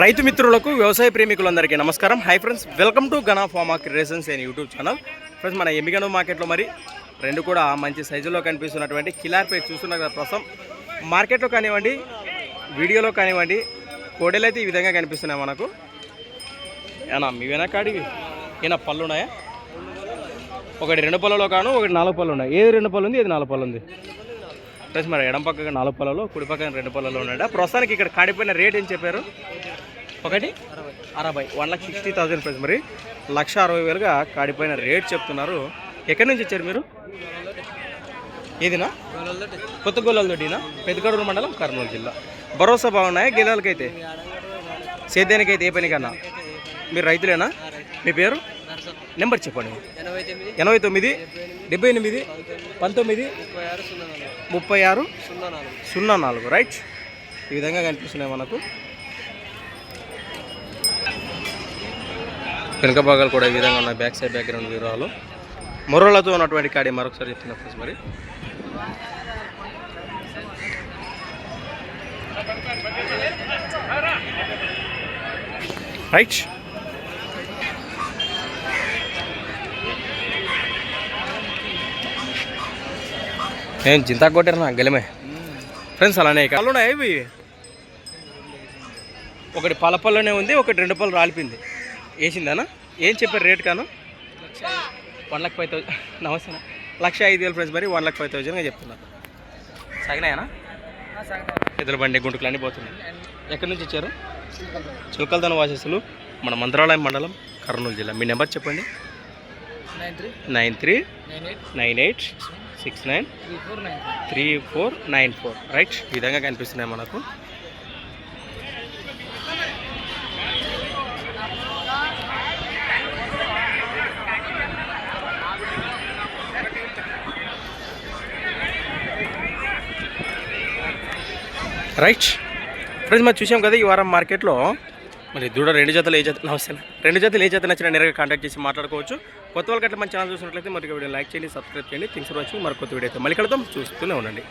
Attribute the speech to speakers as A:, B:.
A: రైతు మిత్రులకు వ్యవసాయ ప్రేమికులందరికీ నమస్కారం. Hi friends welcome to Gana farm creations and YouTube channel friends మన ఎమ్మిగను మార్కెట్లో మరి రెండు కూడా మంచి సైజులో కనిపిస్తున్నటువంటి కిలార్ పేరు చూస్తున్నారు కదా ప్రస్తుతం. మార్కెట్లో కానివ్వండి వీడియోలో కానివ్వండి కోడలు అయితే ఈ విధంగా కనిపిస్తున్నాయి మనకు. ఏనా మీ వెనకాడివి? ఏనా పళ్ళు ఉన్నాయా ఒకటి రెండు పళ్ళలో కాను ఒకటి నాలుగు పళ్ళు ఉన్నాయి ఏది రెండు పళ్ళు ఉంది ఏది నాలుగు పళ్ళు ఉంది? ప్లస్ మరి ఎడం పక్కన నాలుగు పళ్ళలో కుడి పక్కన రెండు పళ్ళలో ఉన్నాడు ప్రస్తుతానికి ఇక్కడ కాడిపోయిన రేట్ ఏం చెప్పారు? ఒకటి? అరవై. One lakh sixty thousand price మరి లక్ష అరవై వేలుగా కాడిపోయిన రేట్ చెప్తున్నారు. ఎక్కడి నుంచి వచ్చారు మీరు? ఏదినా? కొత్త గొల్లలతోటినా పెద్దగడూరు మండలం కర్నూలు జిల్లా. భరోసా బాగున్నాయా? గిలాలకైతే సేద్యానికైతే ఏ పనికన్నా? మీరు రైతులేనా? మీ పేరు? నెంబర్ చెప్పండి.
B: ఎనభై తొమ్మిది
A: డెబ్బై ఎనిమిది పంతొమ్మిది
B: ముప్పై ఆరు సున్నా నాలుగు.
A: రైట్. ఈ విధంగా కనిపిస్తున్నాయి మనకు. వెనుక భాగాలు కూడా ఈ విధంగా ఉన్నాయి. బ్యాక్ సైడ్ బ్యాక్గ్రౌండ్ వివరాలు. మొర్రలతో ఉన్నటువంటి కాడి మరొకసారి చెప్తున్నా ఫ్రెండ్స్ మరి. రైట్. ఏం చింతా కొట్టారు గెలమే. ఫ్రెండ్స్ అలానే కళ్ళు ఉన్నాయి ఇవి? ఒకటి పళ్ళపల్లోనే ఉంది ఒకటి రెండు పళ్ళు రాలిపోయింది. వేసిందానా? ఏం చెప్పారు రేట్ కాను? One lakh five thousand. నమస్తే. లక్ష ఐదు వేలు ఫ్రెండ్స్ మరి వన్ లాక్ ఫైవ్ థౌసండ్గా చెప్తున్నారు సాగినాయనా? ఎదురు బండి గుంటుకులు అన్నీ పోతున్నాయి. ఎక్కడి నుంచి వచ్చారు? చులకల్దాన వాసస్సులు మన మంత్రాలయం మండలం కర్నూలు జిల్లా. మీ నెంబర్ చెప్పండి.
B: Nine three.
A: Nine three.
B: Nine eight.
A: Nine eight. Six nine
B: three four nine
A: four. Right ఈ విధంగా కనిపిస్తున్నాయి మనకు. రైట్ ఫ్రెండ్స్ మనం చూసాం కదా ఈ వారం మార్కెట్లో మరి దూడ రెండు జతలు ఏ జత నమస్తే రెండు జతలు ఏ జత నచ్చిన నేరుగా కాంటాక్ట్ చేసి మాట్లాడుకోవచ్చు. కొత్త వాళ్ళకి అట్లా మన ఛానల్ చూసినట్లయితే మరి వీడియో లైక్ చేయండి సబ్స్క్రైబ్ చేయండి. థింగ్స్ వచ్చి మరి కొత్త వీడియో అయితే మళ్ళీ కలుద్దాం. చూస్తూనే ఉండండి.